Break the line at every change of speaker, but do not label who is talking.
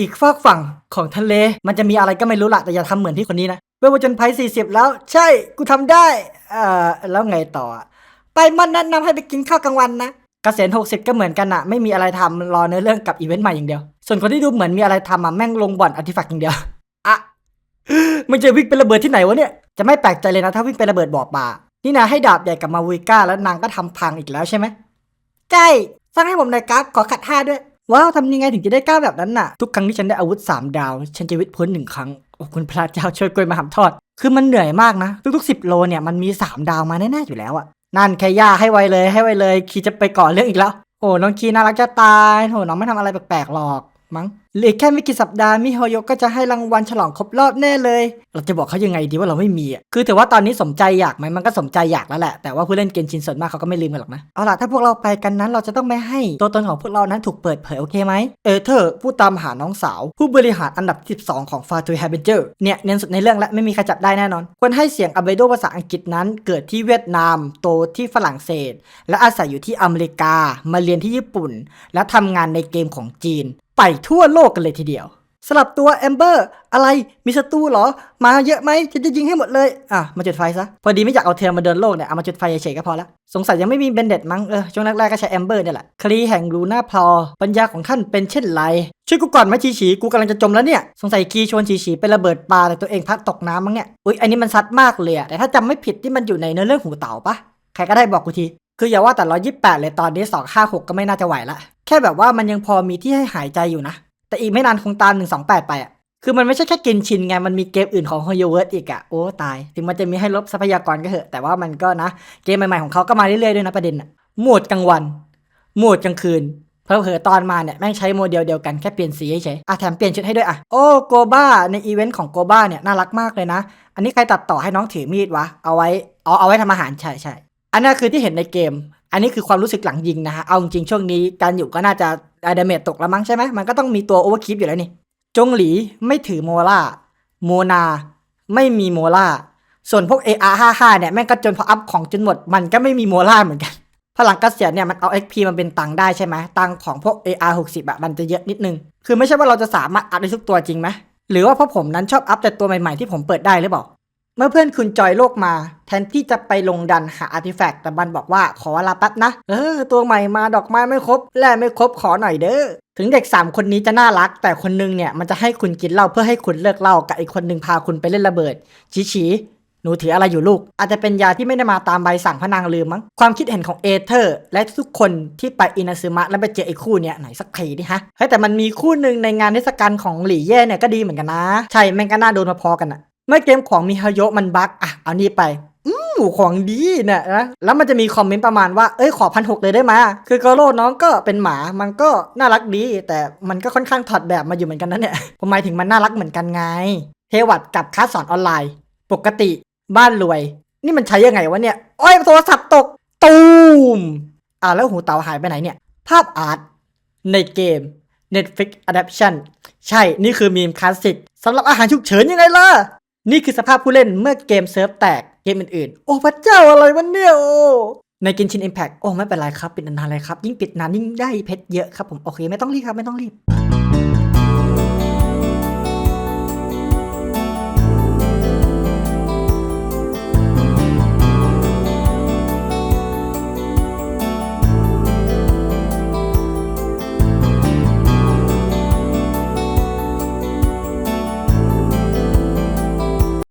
อีกฝากฝั่งของทะเล มันจะมีอะไรก็ไม่รู้ละแต่อย่าทำเหมือนที่คนนี้นะเวลวจนภัย40 แล้ว ใช่กูทำได้เอ่อแล้วไงต่อ ไปมันแนะนำให้ไปกินข้าวกลางวันนะเกษียณ60 ก็เหมือนกันอะไม่มีอะไรทำรอเนื้อเรื่องกับอีเวนต์ใหม่อย่างเดียว ส่วนคนที่ดูเหมือนมีอะไรทำอะแม่งลงบ่อนอาร์ติแฟกอย่างเดียวอะมันจะวิ่งเป็นระเบิดที่ไหนวะเนี่ยจะไม่แปลกใจเลยนะถ้าวิ่งเป็นระเบิดบ่อปลานี่นาให้ดาบใหญ่กับมาวิก้าแล้วนางก็ทำพังอีกแล้วใช่ไหมใช่สร้างให้ผมหน่อยครับขอขัดท่าด้วย ว้าวทำยังไงถึงจะได้ก้าวแบบนั้นน่ะ ทุกครั้งที่ฉันได้อาวุธ 3 ดาว ฉันจะวิทย์พ้นหนึ่งครั้ง โอ้คุณพระเจ้าช่วยกล้วยมาหำทอด คือมันเหนื่อยมากนะ ทุกๆ 10 โลเนี่ยมันมี 3 ดาวมาแน่ๆอยู่แล้วอะนั่นแค่ย่าให้ไวเลยให้ไวเลย คีจะไปก่อเรื่องอีกแล้ว โอ้น้องคีน่ารักจะตายโหน้องไม่ทำอะไรแปลกๆหรอก มั้งเหลือแค่ไม่กี่สัปดาห์มิโฮโยก็จะให้รางวัลฉลองครบรอบแน่เลย เราจะบอกเขายังไงดีว่าเราไม่มีอะคือถือว่าตอนนี้สมใจอยากไหมมันก็สมใจอยากแล้วแหละแต่ว่าผู้เล่นเกมชินส่วนมากเขาก็ไม่ลืมกันหรอกนะเอาล่ะถ้าพวกเราไปกันนั้นเราจะต้องไม่ให้ตัวตนของพวกเรานั้นถูกเปิดเผยโอเคไหมเออเธอผู้ตามหาน้องสาว ผู้บริหารอันดับ 12 ของ f a t u y h a b e n g e r เนี่ยเนียนสุดในเรื่องและไม่มีใครจับได้แน่นอนควรให้เสียงอเบโดภาษาอังกฤษนั้น เกิดที่เวียดนาม โตที่ฝรั่งเศส และอาศัยอยู่ที่อเมริกา มาเรียนที่ญี่ปุ่น และทำงานในเกมของจีน ไปทั่วโลกกันเลยทีเดียวสลับตัวแอมเบอร์อะไรมีศัตรูเหรอ มาเยอะไหมฉันจะยิงให้หมดเลยอะมาจุดไฟซะ พอดีไม่อยากเอาเธอมาเดินโลกเนี่ยเอามาจุดไฟเฉยๆก็พอละสงสัยยังไม่มีเบนเด็ดมั้งเออช่วงแรกๆก็ใช้แอมเบอร์เนี่ยแหละคลีแห่งรูน่าพลอ ปัญญาของท่านเป็นเช่นไร ช่วยกูก่อนไหมชีฉีกูกำลังจะจมแล้วเนี่ย สงสัยคีชวนชีฉีไประเบิดปลาแต่ตัวเองพัดตกน้ำมั้งเนี่ยอุ้ยอันนี้มันซัดมากเลยอะแต่ถ้าจำไม่ผิดที่มันอยู่ในเนื้อเรื่องหูเต่าปะใครก็ได้บอกกูที คืออย่าว่าแต่ร้อยี่แปดเลยตอนนี้สองห้าหกก็ไม่น่าจะไหวละแค่แบบว่ามันยังพอมีที่ให้หายใจอยู่นะ แต่อีกไม่นานคงตามหนึ่งสองแปดไปอะคือมันไม่ใช่แค่กินชินไง มันมีเกมอื่นของ h o y o v e r s e อีกอะ โอ้ตาย ถึงมันจะมีให้ลบทรัพยากรก็เหอะ แต่ว่ามันก็นะ เกมใหม่ๆของเขาก็มาเรื่อยๆด้วยนะประเด็นอะโหมดกลางวันโหมดกลางคืนเพอเผอตอนมาเนี่ยแม่งใช้โมเดลเดียวกันแค่เปลี่ยนสีเฉยๆอะแถมเปลี่ยนชุดให้ด้วยอะ โอ้โกบ้าในอีเวนต์ของโกบ้าเนี่ยน่ารักมากเลยนะ อันนี้ใครตัดต่อให้น้องถือมีดวะ เอาไว้ อ๋อเอาไว้ทำอาหารใช่ใช่ อันนั้นคือที่เห็นในเกม อันนี้คือความรู้สึกหลังยิงนะฮะ เอาจริงช่วงนี้การอยู่ก็น่าจะดาเมจตกแล้วมั้งใช่ไหมมันก็ต้องมีตัวโอเวอร์คิปอยู่แล้วนี่ จงหลีไม่ถือโมล่า โมนา ไม่มีโมล่า ส่วนพวก AR55 เนี่ยแม่งก็จนพออัพของจนหมด มันก็ไม่มีโมล่าเหมือนกันพลังเกษียเนี่ยมันเอา XP มันเป็นตังได้ใช่ไหมตังของพวก AR60 อะมันจะเยอะนิดนึง คือไม่ใช่ว่าเราจะสามารถอัพได้ทุกตัวจริงไหมหรือว่าเพราะผมนั้นชอบอัพแต่ตัวใหม่ๆที่ผมเปิดได้หรือเปล่า เมื่อเพื่อนคุณจอยโลกมา แทนที่จะไปลงดันหาอาร์ติแฟกต์แต่บันบอกว่าขอเวลาแป๊บนะ เออ ตัวใหม่มาดอกไม้ไม่ครบ แร่ไม่ครบขอหน่อยเด้อ ถึงเด็ก 3 คนนี้จะน่ารัก แต่คนนึงเนี่ยมันจะให้คุณกินเหล้าเพื่อให้คุณเลิกเหล้ากับอีกคนนึงพาคุณไปเล่นระเบิดชี้ฉีหนูถืออะไรอยู่ลูก อาจจะเป็นยาที่ไม่ได้มาตามใบสั่งพระนางลืมมั้ง ความคิดเห็นของเอเธอร์ และทุกคนที่ไปอินาซึมะแล้วไปเจอไอ้คู่เนี้ยไหนสักทีดิฮะเฮ้แต่มันมีคู่หนึ่งในงานเทศกาลของหลี่เย่เนี่ยก็ดีเหมือนกันนะ ใช่แม่งก็น่าโดนมาพอกันอะ เมื่อเกมของมิฮาโยมันบั๊กอะเอานี่ไปอืมของดีเนี่ยนะแล้วมันจะมีคอมเมนต์ประมาณว่าเอ้ยขอพันหกเลยได้ไหมคือกโร่น้องก็เป็นหมามันก็น่ารักดี แต่มันก็ค่อนข้างถอดแบบมาอยู่เหมือนกันนะเนี่ยผมหมายถึงมันน่ารักเหมือนกันไง เทวัดกับคลาสสอนออนไลน์ ปกติบ้านรวย นี่มันใช้ยังไงวะเนี่ยโอ้ยโทรศัพท์ตกตูมอ่าแล้วหูเต๋าหายไปไหนเนี่ย ภาพอาร์ตในเกม Netflix Adaptation ใช่นี่คือมีมคลาสสิกสำหรับอาหารฉุกเฉินยังไงล่ะ นี่คือสภาพผู้เล่นเมื่อเกมเซิร์ฟแตกเกมอื่นๆ โอ้พระเจ้าอะไรวะเนี่ยโอ้ในกินชินอิมแพกโอ้ไม่เป็นไรครับ ปิดนานๆเลยครับ ยิ่งปิดนานยิ่งได้เพชรเยอะครับผม โอเค ไม่ต้องรีบครับ ไม่ต้องรีบ